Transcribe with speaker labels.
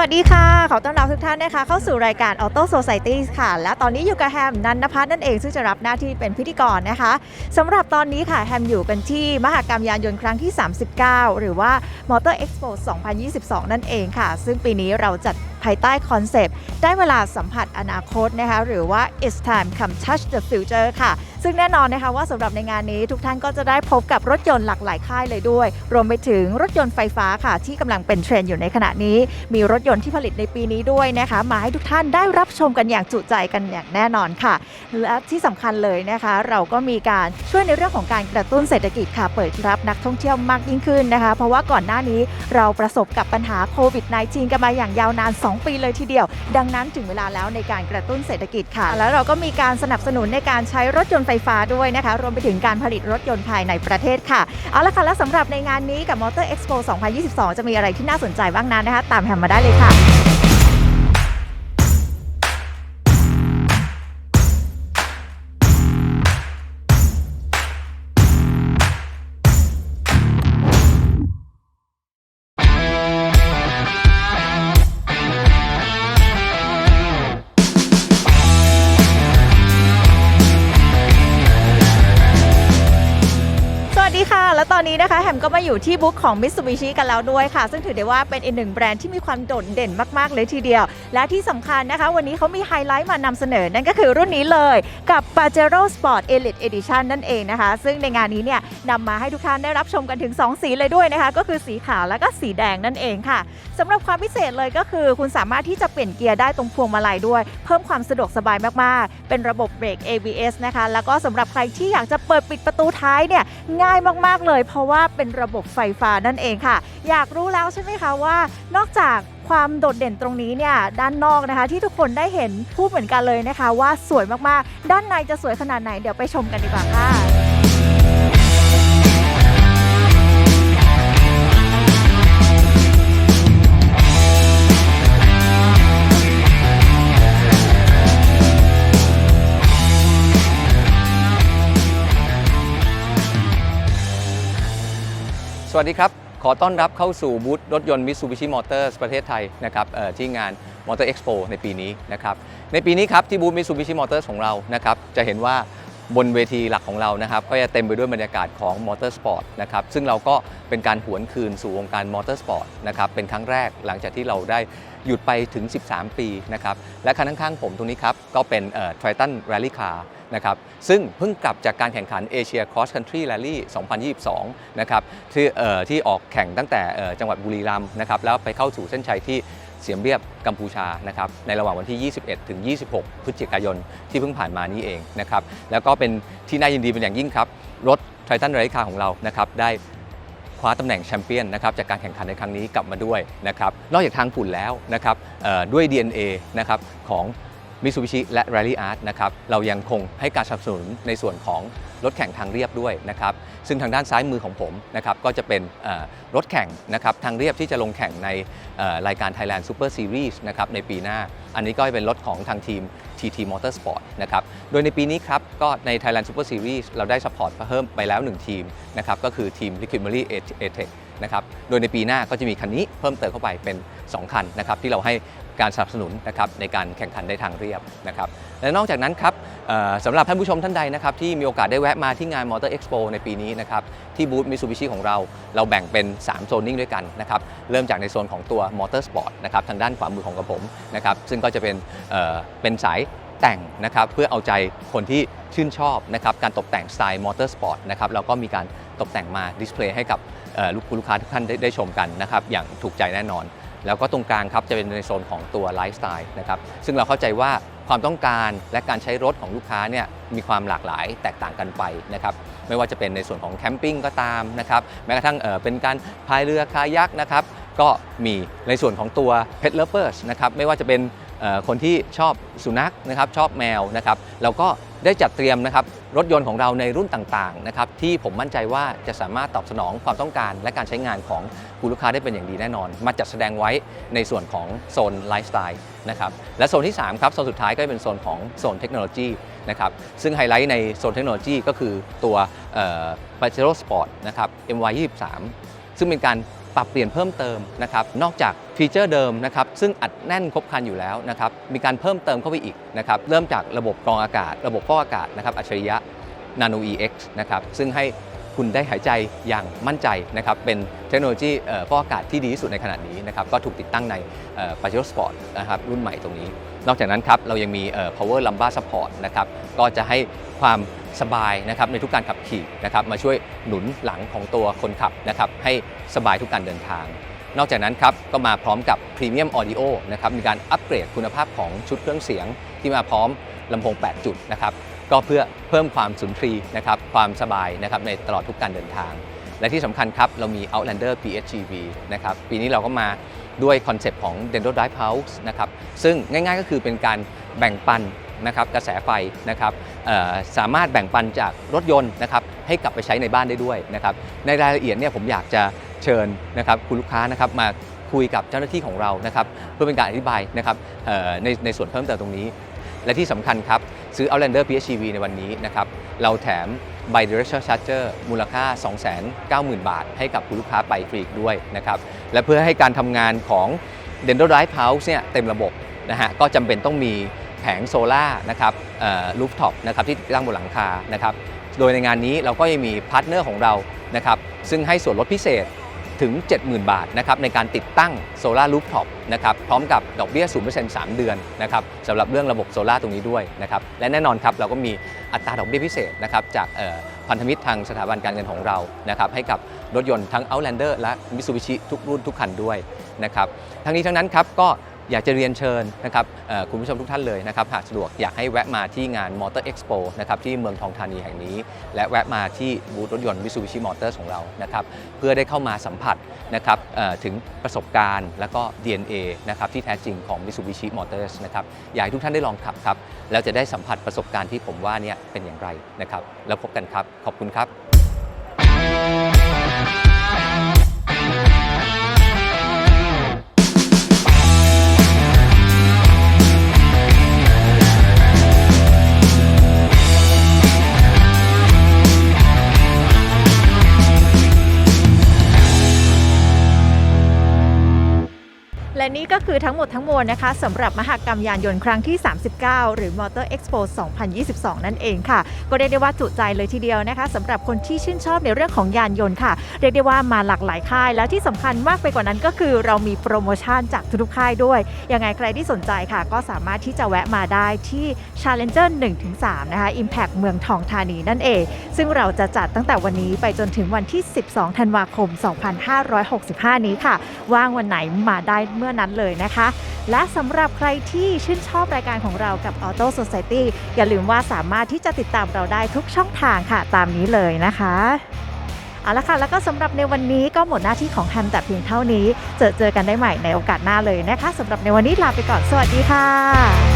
Speaker 1: วัสดีค่ะ ขอต้อนรับทุกท่านนะคะ เข้าสู่รายการ Auto Society ค่ะ และตอนนี้อยู่กับแฮมนันนภัสนั่นเองซึ่งจะรับหน้าที่เป็นพิธีกรนะคะสำหรับตอนนี้ค่ะแฮมอยู่กันที่มหกรรมยานยนต์ครั้งที่ 39 หรือว่า Motor Expo 2022 นั่นเองค่ะ ซึ่งปีนี้เราจัดภายใต้คอนเซปต์ ได้เวลาสัมผัสอนาคตนะคะ หรือว่า it's time come touch the future ค่ะ ซึ่งแน่นอนนะคะว่าสำหรับในงานนี้ทุกท่านก็จะได้พบกับรถยนต์หลากหลายค่ายเลยด้วย รวมไปถึงรถยนต์ไฟฟ้าค่ะ ที่กำลังเป็นเทรนด์อยู่ในขณะนี้ มีรถยนต์ที่ผลิตในปีนี้ด้วยนะคะมาให้ทุกท่านได้รับชมกันอย่างจุใจกันอย่างแน่นอนค่ะและที่สำคัญเลยนะคะ เราก็มีการช่วยในเรื่องของการกระตุ้นเศรษฐกิจค่ะเปิดรับนักท่องเที่ยวมากยิ่งขึ้นนะคะ เพราะว่าก่อนหน้านี้เราประสบกับปัญหาโควิด -19 กันมาอย่างยาวนาน 2 ปีเลยทีเดียว ดังนั้นถึงเวลาแล้วในการกระตุ้นเศรษฐกิจค่ะ แล้วเราก็มีการสนับสนุนในการใช้รถยนต์ไฟฟ้าด้วยนะคะ รวมไปถึงการผลิตรถยนต์ภายในประเทศค่ะ เอาละค่ะ และสำหรับในงานนี้กับ Motor Expo 2022 จะมีอะไรที่น่าสนใจบ้างนั้นนะคะ ตามแฮมมาได้เลยค่ะ และตอนนี้นะคะแฮมก็มาอยู่ที่บุ๊กของ Mitsubishi กันแล้วด้วยค่ะ ซึ่งถือได้ว่าเป็นอีกหนึ่งแบรนด์ที่มีความโดดเด่นมาก ๆ เลยทีเดียว และที่สำคัญนะคะ วันนี้เขามีไฮไลท์มานำเสนอ นั่นก็คือรุ่นนี้เลยกับ Pajero Sport Elite Edition นั่นเองนะคะ ซึ่งในงานนี้เนี่ยนำมาให้ทุกท่านได้รับชมกันถึง 2 สีเลยด้วยนะคะ ก็คือสีขาวและก็สีแดงนั่นเองค่ะสำหรับความพิเศษเลยก็คือคุณสามารถที่จะเปลี่ยนเกียร์ได้ตรงพวงมาลัยด้วย เพิ่มความสะดวกสบายมาก ๆ เป็นระบบเบรก ABS นะคะ แล้วก็สำหรับใครที่อยากจะเปิดปิดประตูท้ายเนี่ยง่ายมาก ๆ เลยเพราะว่าเป็นระบบไฟฟ้านั่นเองค่ะ อยากรู้แล้วใช่ไหมคะว่านอกจากความโดดเด่นตรงนี้เนี่ยด้านนอกนะคะ ที่ทุกคนได้เห็นพูดเหมือนกันเลยนะคะ ว่าสวยมากๆ ด้านในจะสวยขนาดไหนเดี๋ยวไปชมกันดีกว่าค่ะ
Speaker 2: สวัสดีครับ ขอต้อนรับเข้าสู่บูธรถยนต์ Mitsubishi Motors ประเทศไทยนะครับที่งาน Motor Expo ในปีนี้นะครับในปีนี้ครับที่บูธ Mitsubishi Motors ของเรานะครับจะเห็นว่า บนเวทีหลักของเรานะครับ ก็จะเต็มไปด้วยบรรยากาศของ Motorsport นะครับซึ่งเราก็เป็นการหวนคืนสู่วงการ Motorsport นะครับเป็นครั้งแรกหลังจากที่เราได้หยุดไปถึง 13 ปีนะครับและคันข้างๆผมตรงนี้ครับก็เป็นเอ่อ Triton Rally Car นะครับซึ่งเพิ่งกลับจากการแข่งขัน Asia Cross Country Rally 2022 นะครับที่เอ่อที่ออกแข่งตั้งแต่จังหวัดบุรีรัมย์นะครับแล้วไปเข้าสู่เส้นชัยที่ เสียมเรียบกัมพูชานะครับในระหว่างวันที่ 21 ถึง 26 พฤศจิกายนที่เพิ่งผ่านมานี้เองนะครับแล้วก็เป็นที่น่ายินดีเป็นอย่างยิ่งครับ รถไททันไรคาของเรานะครับได้คว้าตำแหน่งแชมเปี้ยนนะครับจากการแข่งขันในครั้งนี้กลับมาด้วยนะครับนอกจากทางฝุ่นแล้วนะครับด้วย DNA นะครับของ Mitsubishi และ Rally Art นะครับเรายังคงให้การสนับสนุนในส่วนของรถแข่งทางเรียบด้วยนะครับซึ่งทางด้านซ้ายมือของผมนะครับก็จะเป็นรถแข่งนะครับทางเรียบที่จะลงแข่งในรายการ Thailand Super Series นะครับในปีหน้า อันนี้ก็เป็นรถของทางทีม TT Motorsport นะครับโดยในปีนี้ครับก็ใน Thailand Super Series เราได้สปอร์ตเพิ่มไปแล้ว 1 ทีมนะครับก็คือทีม Liquid Marine a t e c นะครับโดยในปีหน้าก็จะมีคันนี้เพิ่มเติมเข้าไปเป็น 2 คันนะครับที่เราให้ การสนับสนุนนะครับในการแข่งขันในทางเรียบนะครับและนอกจากนั้นครับสำหรับท่านผู้ชมท่านใดนะครับที่มีโอกาสได้แวะมาที่งาน Motor Expo ในปีนี้นะครับที่บูธ Mitsubishi ของเราเราแบ่งเป็น 3 โซนนิ่งด้วยกันนะครับเริ่มจากในโซนของตัว Motor Sport นะครับทางด้านขวามือของกระผมนะครับซึ่งก็จะเป็นเเป็นสายแต่งนะครับเพื่อเอาใจคนที่ชื่นชอบนะครับการตกแต่งสไตล์มอเตอร์สปอร์ตนะครับแล้วก็มีการตกแต่งมาดิสเพลย์ให้กับลูกค้าทุกท่านได้ชมกันนะครับอย่างถูกใจแน่นอน แล้วก็ตรงกลางครับจะเป็นในโซนของตัวไลฟ์สไตล์นะครับซึ่งเราเข้าใจว่าความต้องการและการใช้รถของลูกค้าเนี่ยมีความหลากหลายแตกต่างกันไปนะครับไม่ว่าจะเป็นในส่วนของแคมปิ้งก็ตามนะครับแม้กระทั่งเอ่อเป็นการพายเรือคายักนะครับก็มีในส่วนของตัว Pet Lovers นะครับไม่ว่าจะเป็นเอ่อคนที่ชอบสุนัขนะครับชอบแมวนะครับเราก็ได้จัดเตรียมนะครับ รถยนต์ของเราในรุ่นต่างๆนะครับที่ผมมั่นใจว่าจะสามารถตอบสนองความต้องการ และการใช้งานของคุณลูกค้าได้เป็นอย่างดีแน่นอน มาจัดแสดงไว้ในส่วนของโซนไลฟ์สไตล์นะครับและโซนที่ 3 ครับ โซนสุดท้ายก็เป็นโซนของโซนเทคโนโลยีนะครับซึ่งไฮไลท์ในโซนเทคโนโลยีก็คือตัวเอ่อ Pajero Sport นะครับ MY 23 ซึ่งเป็นการ ปรับเปลี่ยนเพิ่มเติมนะครับนอกจากฟีเจอร์เดิมนะครับซึ่งอัดแน่นครบครันอยู่แล้วนะครับมีการเพิ่มเติมเข้าไปอีกนะครับเริ่มจากระบบกรองอากาศ ระบบฟอกอากาศนะครับอัจฉริยะ Nano EX นะครับซึ่งให้ คุณได้หายใจอย่างมั่นใจนะครับเป็นเทคโนโลยีพ่อฟอกอากาศที่ดีที่สุดในขณะนี้นะครับก็ถูกติดตั้งในปาเจโร่สปอร์ตนะครับรุ่นใหม่ตรงนี้ นอกจากนั้นครับเรายังมี power lumbar support นะครับก็จะให้ความสบายนะครับในทุกการขับขี่นะครับมาช่วยหนุนหลังของตัวคนขับนะครับให้สบายทุกการเดินทาง นอกจากนั้นครับก็มาพร้อมกับ Premium Audio นะครับมีการอัปเกรดคุณภาพของชุดเครื่องเสียงที่มาพร้อมลำโพง 8 จุดนะครับ ก็เพื่อเพิ่มความสุนทรีย์นะครับความสบายนะครับในตลอดทุกการเดินทาง และที่สำคัญครับ เรามี Outlander PHEV นะครับปีนี้เราก็มาด้วยคอนเซปต์ของ Dendro Drive House นะครับซึ่งง่ายๆก็คือเป็นการแบ่งปันนะครับกระแสไฟนะครับสามารถแบ่งปันจากรถยนต์นะครับให้กลับไปใช้ในบ้านได้ด้วยนะครับในรายละเอียดเนี่ยผมอยากจะเชิญนะครับคุณลูกค้านะครับมาคุยกับเจ้าหน้าที่ของเรานะครับเพื่อเป็นการอธิบายนะครับในในส่วนเพิ่มเติมตรงนี้ และที่สำคัญครับ ซื้อ Outlander PHEV ในวันนี้นะครับ เราแถม Bidirectional Charger มูลค่า 290,000 บาท ให้กับคุณลูกค้าไปฟรีด้วยนะครับ และเพื่อให้การทำงานของ Dendro Drive House เนี่ยเต็มระบบนะฮะก็จำเป็นต้องมีแผงโซล่านะครับลูฟท็อปนะครับที่ติดตั้งบนหลังคานะครับโดยในงานนี้เราก็ยังมีพาร์ทเนอร์ของเรานะครับซึ่งให้ส่วนลดพิเศษ ถึง 70,000 บาทนะครับในการติดตั้งโซลารูฟท็อปนะครับพร้อมกับดอกเบี้ย 0% 3 เดือนนะครับสำหรับเรื่องระบบโซลาตรงนี้ด้วยนะครับและแน่นอนครับเราก็มีอัตราดอกเบี้ยพิเศษนะครับจากพันธมิตรทางสถาบันการเงินของเรานะครับให้กับรถยนต์ทั้ง Outlander และ Mitsubishi ทุกรุ่นทุกคันด้วยนะครับทั้งนี้ทั้งนั้นครับก็ อยากจะเรียนเชิญนะครับคุณผู้ชมทุกท่านเลยนะครับหากสะดวกอยากให้แวะมาที่งาน Motor Expo นะครับที่เมืองทองธานีแห่งนี้ และแวะมาที่บูธรถยนต์ Mitsubishi Motors ของเรานะครับเพื่อได้เข้ามาสัมผัสนะครับถึงประสบการณ์ และก็ DNA นะครับที่แท้จริงของ Mitsubishi Motors นะครับอยากให้ทุกท่านได้ลองขับครับแล้วจะได้สัมผัสประสบการณ์ที่ผมว่าเนี่ยเป็นอย่างไรนะครับแล้วพบกันครับ ขอบคุณครับ
Speaker 1: และนี่ก็คือทั้งหมดทั้งมวลนะคะสำหรับมหกรรมยานยนต์ครั้งที่ 39 หรือ Motor Expo 2022 นั่นเองค่ะ ก็เรียกได้ว่าจุใจเลยทีเดียวนะคะสำหรับคนที่ชื่นชอบในเรื่องของยานยนต์ค่ะ เรียกได้ว่ามาหลากหลายค่าย แล้วที่สำคัญมากไปกว่านั้นก็คือเรามีโปรโมชั่นจากทุกๆค่ายด้วย ยังไงใครที่สนใจค่ะ ก็สามารถที่จะแวะมาได้ที่ Challenger 1-3 นะคะ Impact เมืองทองธานีนั่นเอง ซึ่งเราจะจัดตั้งแต่วันนี้ไปจนถึงวันที่ 12 ธันวาคม 2565 นี้ค่ะ ว่างวันไหนมาได้เมื่อนั้นเลยนะคะ และสำหรับใครที่ชื่นชอบรายการของเรากับ Auto Society อย่าลืมว่าสามารถที่จะติดตามเราได้ทุกช่องทางค่ะ ตามนี้เลยนะคะเอาละค่ะแล้วก็สำหรับในวันนี้ก็หมดหน้าที่ของแฮมแต่เพียงเท่านี้ เจอเจอกันได้ใหม่ในโอกาสหน้าเลยนะคะสำหรับในวันนี้ลาไปก่อนสวัสดีค่ะ